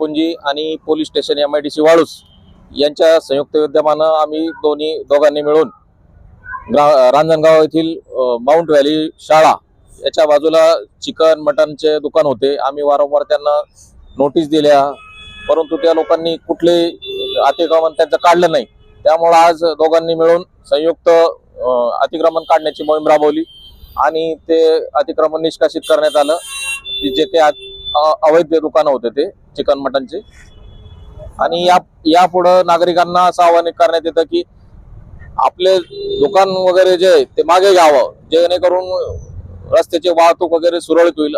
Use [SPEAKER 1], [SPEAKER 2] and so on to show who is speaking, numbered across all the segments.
[SPEAKER 1] निपुंजी आणि police station M I D C वाळूस यांच्या संयुक्त विद्यमानं आम्ही दोन्ही दोघांनी मिळून ग्रा रांजणगाव येथील माउंट व्हॅली शाळा याच्या बाजूला चिकन मटनचे दुकान होते. आम्ही वारंवार त्यांना नोटीस दिल्या परंतु त्या लोकांनी कुठले अतिक्रमण त्यांचं काढलं नाही. त्यामुळं आज दोघांनी मिळून संयुक्त अतिक्रमण काढण्याची मोहीम राबवली आणि ते अतिक्रमण निष्कासित करण्यात आलं. की जे ते अवैध दुकानं होते ते. चिकन मटनचे. आणि या यापुढं नागरिकांना असं आवाहन करण्यात येतं की आपले दुकान वगैरे जे आहे ते मागे घ्यावं. जेणेकरून रस्त्याची वाहतूक वगैरे सुरळीत होईल.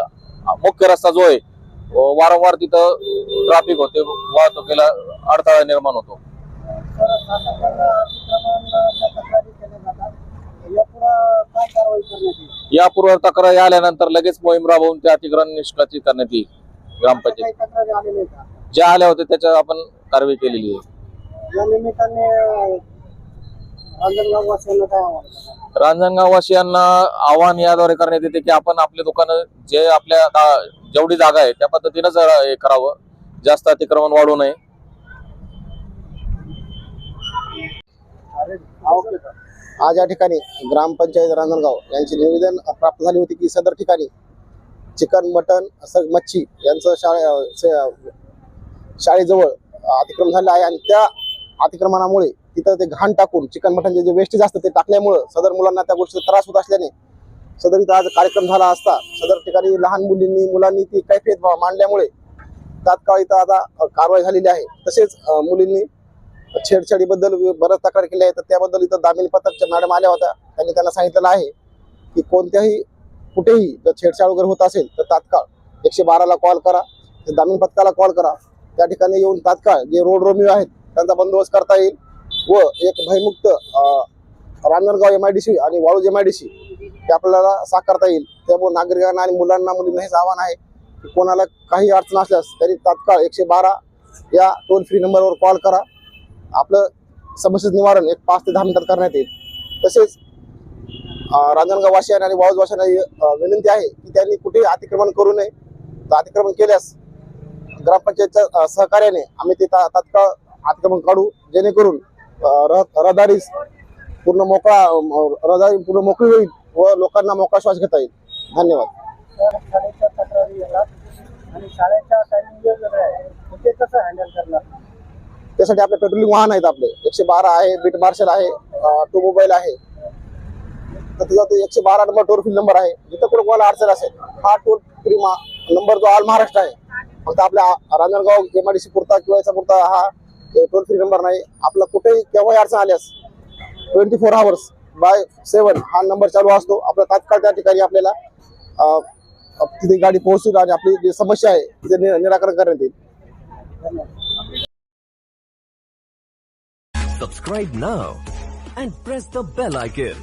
[SPEAKER 1] मुख्य रस्ता जो आहे वारंवार तिथं ट्रॅफिक होते वाहतुकीला अडथळा निर्माण होतो.
[SPEAKER 2] तर तक्रारी यापुढं
[SPEAKER 1] आल्यानंतर लगेच मोहीम राबवून त्या अतिक्रमण निष्कासित करण्यात येईल. ग्रामपंचायत? ज्या आल्या होत्या त्याच्यावर आपण कारवाई केलेली आहे
[SPEAKER 2] या निमित्ताने अं, रांजणगाव वासियांना काय आव्हान करणार?
[SPEAKER 1] रांजणगाव वासियांना आव्हान याद्वारे करण्यात येते की आपण आपले दुकानं जे आपल्या जेवढी जागा आहे त्या पद्धतीनंच हे करावं जास्त अतिक्रमण वाढू नये
[SPEAKER 2] हा, ओके सर.
[SPEAKER 3] आज या ठिकाणी ग्रामपंचायत रांजणगाव यांची निवेदन प्राप्त झाली होती की सदर ठिकाणी चिकन मटन असं मच्छी यांचं शाळे शाळेजवळ अतिक्रम झालं आहे आणि त्या अतिक्रमणामुळे तिथं ते घाण टाकून चिकन मटनचे जे वेस्टेज असतं ते टाकल्यामुळं सदर मुलांना त्या गोष्टीचा त्रास होत असल्याने सदर इथं आज कार्यक्रम झाला असता सदर ठिकाणी लहान मुलींनी मुलांनी ती काही भेदभाव मांडल्यामुळे तात्काळ इथं आता कारवाई झालेली आहे. तसेच मुलींनी छेडछाडीबद्दल बरंच तक्रार केली आहे तर त्याबद्दल इथं दामिनी पथकच्या मॅडम आल्या होत्या. त्यांनी त्यांना सांगितलेलं आहे की कोणत्याही कुठेही जर छेडछाड वगैरे होत असेल तर तात्काळ एकशे बाराला कॉल करा. ते पथकाला कॉल करा. त्या ठिकाणी येऊन तात्काळ जे रोड रोमिओ आहेत त्यांचा बंदोबस्त करता येईल. व एक भयमुक्त Ranjangaon M I D C आणि Waluj M I D C ते आपल्याला साकारता येईल. त्यामुळे नागरिकांना आणि मुलांना मुलींना हेच आव्हान आहे की कोणाला काही अडचण असल्यास त्यांनी तात्काळ एकशे बारा या टोल फ्री नंबरवर कॉल करा. आपलं समस्येचं निवारण एक पाच ते दहा मिनिटात करण्यात येईल. तसेच रांजणगाव आणि वाळूज विनंती आहे की त्यांनी कुठेही अतिक्रमण करू नये. तर अतिक्रमण केल्यास ग्रामपंचायतच्या सहकार्याने आम्ही ते तात्काळ अतिक्रमण काढू जेणेकरून रहदारीस पूर्ण मोकळा रहदारी पूर्ण मोकळी होईल व लोकांना मोकळा श्वास घेता येईल. धन्यवाद.
[SPEAKER 2] करणार?
[SPEAKER 3] त्यासाठी आपले पेट्रोलिंग वाहन आहेत आपले. एकशे बारा आहे बीट मार्शल आहे टू मोबाईल आहे. तर तुझा तो एकशे बारा नंबर टोल फ्री नंबर आहे. जिथं कुठं कोणाला अडचण असेल हा टोल फ्री नंबर जो ऑल महाराष्ट्र आहे. फक्त आपल्या Ranjangaon M I D C पुरता किंवा याचा पुरता हा टोल फ्री नंबर नाही. आपला कुठेही केव्हाही अडचण आल्यास twenty four hours by seven हा नंबर चालू असतो. आपला तात्काळ त्या ठिकाणी आपल्याला तिथे गाडी पोहोचून आणि आपली जी समस्या आहे तिथे नि- निराकरण करण्यात येईल.
[SPEAKER 4] Subscribe now and press the bell icon.